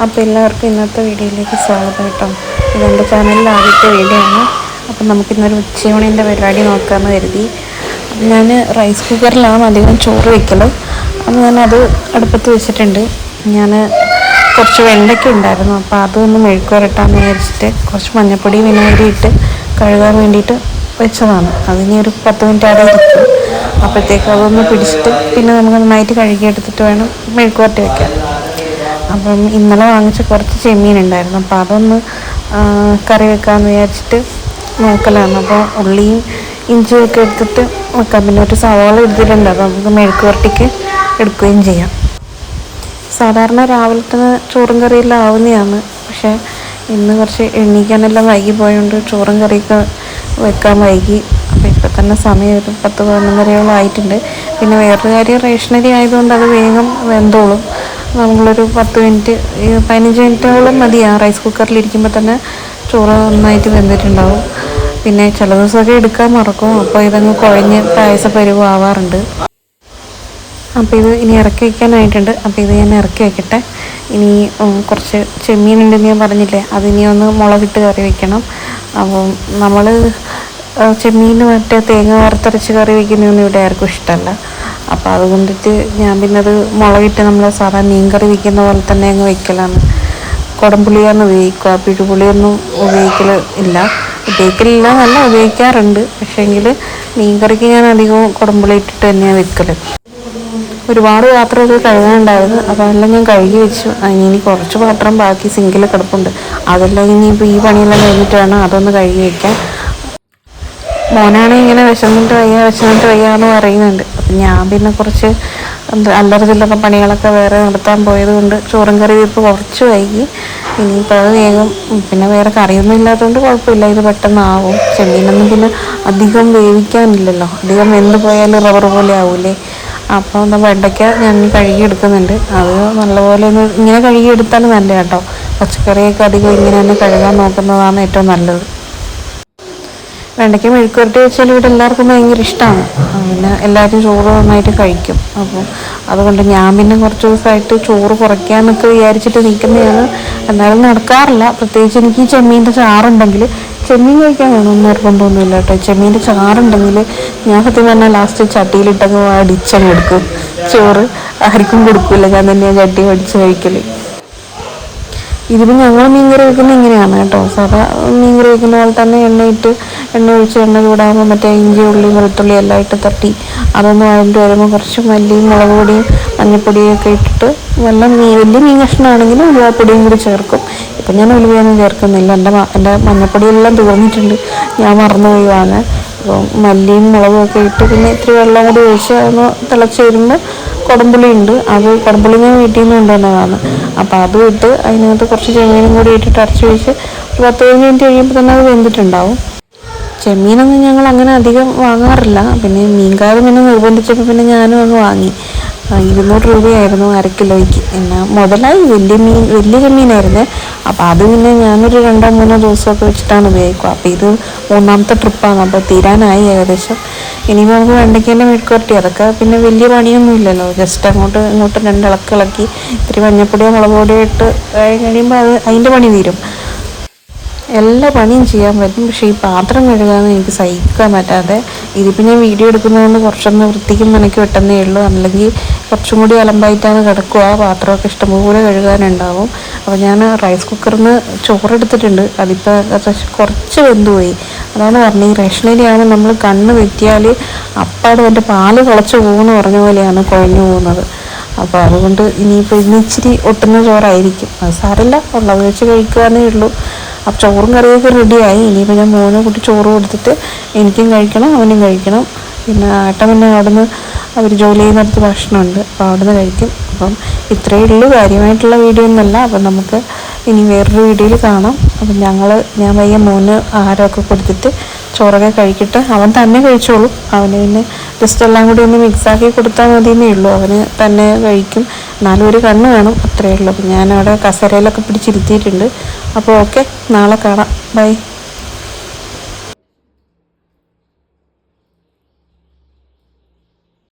അപ്പോൾ എല്ലാവർക്കും ഇന്നത്തെ വീഡിയോയിലേക്ക് സ്വാഗതം കേട്ടോ. ഇത് എന്റെ ചാനലിൽ ആദ്യത്തെ വീഡിയോ ആണ്. അപ്പം നമുക്കിന്നൊരു ഉച്ചയൂണിന്റെ പരിപാടി നോക്കാമെന്ന് കരുതി. ഞാൻ റൈസ് കുക്കറിലാണ് അധികം ചോറ് വയ്ക്കൽ അപ്പം ഞാനത് അടുപ്പത്ത് വെച്ചിട്ടുണ്ട്. ഞാൻ കുറച്ച് വെണ്ടയ്ക്ക ഉണ്ടായിരുന്നു. അപ്പോൾ അതൊന്ന് മെഴുക്കുവരട്ടാന്ന് വിചാരിച്ചിട്ട് കുറച്ച് മഞ്ഞപ്പൊടി വിനാഗിരി ഇട്ട് കഴുകാൻ വേണ്ടിയിട്ട് വെച്ചതാണ്. അതിനി ഒരു പത്ത് മിനിറ്റ് അവിടെ ഇരിക്കും. അപ്പോഴത്തേക്ക് അതൊന്ന് പിടിച്ചിട്ട് പിന്നെ നമുക്ക് നന്നായിട്ട് കഴുകിയെടുത്തിട്ട് വേണം മെഴുക്കുവരട്ടി വെക്കാൻ. അപ്പം ഇന്നലെ വാങ്ങിച്ച കുറച്ച് ചെമ്മീൻ ഉണ്ടായിരുന്നു. അപ്പോൾ അതൊന്ന് കറി വെക്കാമെന്ന് വിചാരിച്ചിട്ട് നോക്കലാണ്. അപ്പോൾ ഉള്ളിയും ഇഞ്ചിയും ഒക്കെ എടുത്തിട്ട് വെക്കാം. പിന്നെ ഒരു സവാള എടുത്തിട്ടുണ്ട്. അപ്പം നമുക്ക് മെഴുക്ക് വരട്ടിക്ക് എടുക്കുകയും ചെയ്യാം. സാധാരണ രാവിലത്തെ ചോറും കറിയെല്ലാം ആവുന്നതാണ്. പക്ഷേ ഇന്ന് കുറച്ച് എണ്ണീക്കാനെല്ലാം വൈകി പോയതുകൊണ്ട് ചോറും കറിയൊക്കെ വെക്കാൻ വൈകി. അപ്പോൾ ഇപ്പോൾ തന്നെ സമയം ഒരു പത്ത് പതിനൊന്നരയോളം ആയിട്ടുണ്ട്. പിന്നെ വേറൊരു കാര്യം റേഷനറി ആയതുകൊണ്ട് അത് വേഗം വെന്തോളും. നമ്മളൊരു പത്ത് മിനിറ്റ് പതിനഞ്ച് മിനിറ്റോളം മതി. ആ റൈസ് കുക്കറിൽ ഇരിക്കുമ്പോൾ തന്നെ ചോറ് നന്നായിട്ട് വെന്തിട്ടുണ്ടാവും. പിന്നെ ചില ദിവസമൊക്കെ എടുക്കാൻ മറക്കും. അപ്പോൾ ഇതങ്ങ് കുഴഞ്ഞ് പായസ പരുവം ആവാറുണ്ട് അപ്പോൾ ഇത് ഇനി ഇറക്കി വയ്ക്കാനായിട്ടുണ്ട് അപ്പോൾ ഇത് ഞാൻ ഇറക്കി വയ്ക്കട്ടെ ഇനി കുറച്ച് ചെമ്മീനുണ്ടെന്ന് ഞാൻ പറഞ്ഞില്ലേ? അതിനി ഒന്ന് മുളകിട്ട് കറി വയ്ക്കണം അപ്പം നമ്മൾ ചെമ്മീൻ മറ്റേ തേങ്ങ വറുത്തരച്ച് കറി വയ്ക്കുന്നതൊന്നും ഇവിടെ ആർക്കും ഇഷ്ടമല്ല. അപ്പോൾ അതുകൊണ്ടിട്ട് ഞാൻ പിന്നെ അത് മുളകിട്ട് നമ്മൾ സാധാരണ മീൻ കറി വെക്കുന്ന പോലെ തന്നെ അങ്ങ് വെക്കലാണ്. കുടംപുളിയാണ് ഉപയോഗിക്കുക പിഴുപുളിയൊന്നും ഉപയോഗിക്കൽ ഇല്ല. ഉപയോഗിക്കലില്ല നല്ല ഉപയോഗിക്കാറുണ്ട്. പക്ഷേങ്കിൽ മീൻ കറിക്ക് ഞാൻ അധികവും കുടംപുളി ഇട്ടിട്ട് തന്നെയാണ് വെക്കൽ ഒരുപാട് പാത്രം പാത്രമൊക്കെ കഴുകാനുണ്ടായിരുന്നു അപ്പോൾ അതെല്ലാം ഞാൻ കഴുകി വെച്ചു. ഇനി കുറച്ച് പാത്രം ബാക്കി സിങ്കിൽ കിടപ്പുണ്ട്. അതെല്ലാം ഇനി ഇപ്പോൾ ഈ പണിയെല്ലാം കഴിഞ്ഞിട്ട് വേണം അതൊന്ന് കഴുകി വെക്കാൻ. മോനാണെങ്കിൽ ഇങ്ങനെ വിശന്നിട്ട് വയ്യ വിശന്നിട്ട് വയ്യ എന്ന് പറയുന്നുണ്ട്. അപ്പം ഞാൻ പിന്നെ കുറച്ച് അല്ലറ ചില്ലറ പണികളൊക്കെ വേറെ നടത്താൻ പോയത് കൊണ്ട് ചോറും കറി വീപ്പ് കുറച്ച് വൈകി. ഇനിയിപ്പോൾ അത് വേഗം പിന്നെ വേറെ കറിയൊന്നും ഇല്ലാത്തതുകൊണ്ട് കുഴപ്പമില്ല. ഇത് പെട്ടെന്ന് ആവും ചെമ്മീനൊന്നും പിന്നെ അധികം വേവിക്കാനില്ലല്ലോ. അധികം വെന്ത് പോയാലും റബ്ബർ പോലെ ആവൂലേ. അപ്പോൾ എന്താ വെണ്ടയ്ക്ക ഞാൻ കഴുകിയെടുക്കുന്നുണ്ട്. അത് നല്ലപോലെ ഒന്ന് ഇങ്ങനെ കഴുകിയെടുത്താലും നല്ല കേട്ടോ പച്ചക്കറിയൊക്കെ അധികം ഇങ്ങനെ തന്നെ കഴുകാൻ നോക്കുന്നതാണ് ഏറ്റവും നല്ലത്. വെണ്ടയ്ക്ക മെഴുക്കുരട്ടി വെച്ചാൽ ഇവിടെ എല്ലാവർക്കും ഭയങ്കര ഇഷ്ടമാണ്. പിന്നെ എല്ലാവരും ചോറ് നന്നായിട്ട് കഴിക്കും. അപ്പോൾ അതുകൊണ്ട് ഞാൻ പിന്നെ കുറച്ച് ദിവസമായിട്ട് ചോറ് കുറയ്ക്കാനൊക്കെ വിചാരിച്ചിട്ട് നിൽക്കുന്നതാണ്. എന്നാലും നടക്കാറില്ല. പ്രത്യേകിച്ച് എനിക്ക് ഈ ചെമ്മീന്റെ ചാറുണ്ടെങ്കിൽ ചെമ്മീൻ കഴിക്കാൻ വേണമെന്ന് നിർബന്ധമൊന്നുമില്ല കേട്ടോ. ചെമ്മീന്റെ ചാറുണ്ടെങ്കിൽ ഞാൻ സത്യം പറഞ്ഞാൽ ലാസ്റ്റ് ചട്ടിയിലിട്ടൊക്കെ അടിച്ചങ്ങ് എടുക്കും. ചോറ് ആർക്കും കൊടുക്കില്ല ഞാൻ തന്നെയാണ് ചട്ടി അടിച്ച് കഴിക്കൽ ഇതിപ്പോൾ ഞങ്ങൾ മീൻകറി വെക്കുന്നത് ഇങ്ങനെയാണ് കേട്ടോ. സാധാ മീൻകറി വെക്കുന്ന പോലെ തന്നെ എണ്ണയിട്ട് എണ്ണ ഒഴിച്ച് എണ്ണ ചൂടാകുമ്പോൾ മറ്റേ ഇഞ്ചി ഉള്ളി വെളുത്തുള്ളി എല്ലാം ഇട്ട് തട്ടി. അതൊന്ന് അതിന്റെ വരുമ്പോൾ കുറച്ച് മല്ലിയും മുളക് പൊടിയും മഞ്ഞൾപ്പൊടിയും ഒക്കെ ഇട്ടിട്ട് നല്ല മീൻ വലിയ മീൻ കഷ്ണമാണെങ്കിലും ഉലുവാപ്പൊടിയും കൂടി ചേർക്കും. ഇപ്പം ഞാൻ ഉലുവയൊന്നും ചേർക്കുന്നില്ല. എന്റെ മ- എന്റെ മഞ്ഞൾപ്പൊടിയെല്ലാം തീർന്നിട്ടുണ്ട്. ഞാൻ മറന്നുപോയി വാങ്ങാൻ. അപ്പോൾ മല്ലിയും മുളകും ഒക്കെ ഇട്ട് പിന്നെ ഇത്തിരി വെള്ളം കൂടി ഒഴിച്ച് അതൊന്ന് തിളച്ച് വരുമ്പോൾ കുടംപുളി ഉണ്ട്. അത് കുടംപുളി ഞാൻ വീട്ടിൽ നിന്ന് കൊണ്ടുവന്നതാണ്. അപ്പോൾ അതും ഇട്ട് അതിനകത്ത് കുറച്ച് ചെമ്മീനും കൂടി ഇട്ടിട്ട് അരച്ച് വെച്ച് ഒരു പത്ത് പതിനഞ്ച് മിനിറ്റ് കഴിയുമ്പോൾ തന്നെ അത് വെന്തിട്ടുണ്ടാവും. ചെമ്മീനൊന്നും ഞങ്ങൾ അങ്ങനെ അധികം വാങ്ങാറില്ല. പിന്നെ മീൻകാരൻ പിന്നെ നിർബന്ധിച്ചപ്പോൾ പിന്നെ ഞാനും അങ്ങ് വാങ്ങി. ഇരുന്നൂറ് രൂപയായിരുന്നു അര കിലോയ്ക്ക്. പിന്നെ മുതലായി വലിയ മീൻ വലിയ ചെമ്മീനായിരുന്നു. അപ്പോൾ അത് പിന്നെ ഞാനൊരു രണ്ടോ മൂന്നോ ദിവസമൊക്കെ വെച്ചിട്ടാണ് ഉപയോഗിക്കുക. അപ്പോൾ ഇത് മൂന്നാമത്തെ ട്രിപ്പാണ്. അപ്പോൾ തീരാനായി ഏകദേശം. ഇനിയിപ്പോൾ നമുക്ക് വെണ്ടയ്ക്കേന്റെ മെഴുക്കുവരട്ടി അതൊക്കെ പിന്നെ വലിയ പണിയൊന്നും ഇല്ലല്ലോ. ജസ്റ്റ് അങ്ങോട്ട് ഇങ്ങോട്ട് രണ്ട് ഇളക്ക് ഇളക്കി ഇത്തിരി മഞ്ഞപ്പൊടിയോ മുളക് പൊടിയോ ഇട്ട് കഴിയുമ്പോൾ അത് അതിന്റെ പണി തീരും. എല്ലാ പണിയും ചെയ്യാൻ പറ്റും. പക്ഷേ ഈ പാത്രം കഴുകാൻ എനിക്ക് സഹിക്കാൻ പറ്റാതെ ഇതിപ്പോൾ ഞാൻ വീഡിയോ എടുക്കുന്നതുകൊണ്ട് കുറച്ചൊന്ന് വൃത്തിക്കും മനക്ക് വെട്ടുന്നേ ഉള്ളൂ. അല്ലെങ്കിൽ കുറച്ചും കൂടി അലമ്പായിട്ടാണ് കിടക്കുക. ആ പാത്രമൊക്കെ ഇഷ്ടംപോലെ കഴുകാനുണ്ടാവും. അപ്പോൾ ഞാൻ റൈസ് കുക്കറിൽ നിന്ന് ചോറെടുത്തിട്ടുണ്ട് അതിപ്പോൾ കുറച്ച് വെന്തുപോയി. അതാണ് പറഞ്ഞത്. ഈ റേഷനരിയാണ് നമ്മൾ കണ്ണ് തെറ്റിയാൽ അപ്പാട് എന്റെ പാൽ തുളച്ച് പോകുമെന്ന് പറഞ്ഞ പോലെയാണ് കുഴഞ്ഞു പോകുന്നത്. അപ്പോൾ അതുകൊണ്ട് ഇനിയിപ്പോൾ ഇന്ന് ഇച്ചിരി ഒട്ടുന്ന ചോറായിരിക്കും. അത് സാറില്ല ഉള്ളത് വെച്ച് കഴിക്കുകയെന്നേ ഉള്ളൂ. അപ്പോൾ ചോറും കറിയൊക്കെ റെഡിയായി ഇനിയിപ്പോൾ ഞാൻ മോനെ കൂട്ടി ചോറ് കൊടുത്തിട്ട് എനിക്കും കഴിക്കണം അവനും കഴിക്കണം. പിന്നെ ഏട്ടൻ പിന്നെ അവിടുന്ന് അവർ ജോലി ചെയ്യുന്നിടത്ത് ഭക്ഷണമുണ്ട്. അപ്പോൾ അവിടുന്ന് കഴിക്കും. അപ്പം ഇത്രയേ ഉള്ളൂ. കാര്യമായിട്ടുള്ള വീഡിയോ ഒന്നല്ല അപ്പം നമുക്ക് ഇനി വേറൊരു വീഡിയോയിൽ കാണാം. അപ്പം ഞങ്ങൾ ഞാൻ വയ്യ മോന് ആഹാരമൊക്കെ കൊടുത്തിട്ട് ചോറൊക്കെ കഴിക്കട്ടെ. അവൻ തന്നെ കഴിച്ചോളും. അവന് പിന്നെ ജസ്റ്റ് എല്ലാം കൂടി ഒന്ന് മിക്സാക്കി കൊടുത്താൽ മതി എന്നേ ഉള്ളൂ. അവന് തന്നെ കഴിക്കും. എന്നാലും ഒരു കണ്ണ് വേണം അത്രയേ ഉള്ളൂ. ഞാൻ അവിടെ കസേരയിലൊക്കെ പിടിച്ചിരുത്തിയിട്ടുണ്ട്. അപ്പോൾ ഓക്കെ നാളെ കാണാം. ബൈ.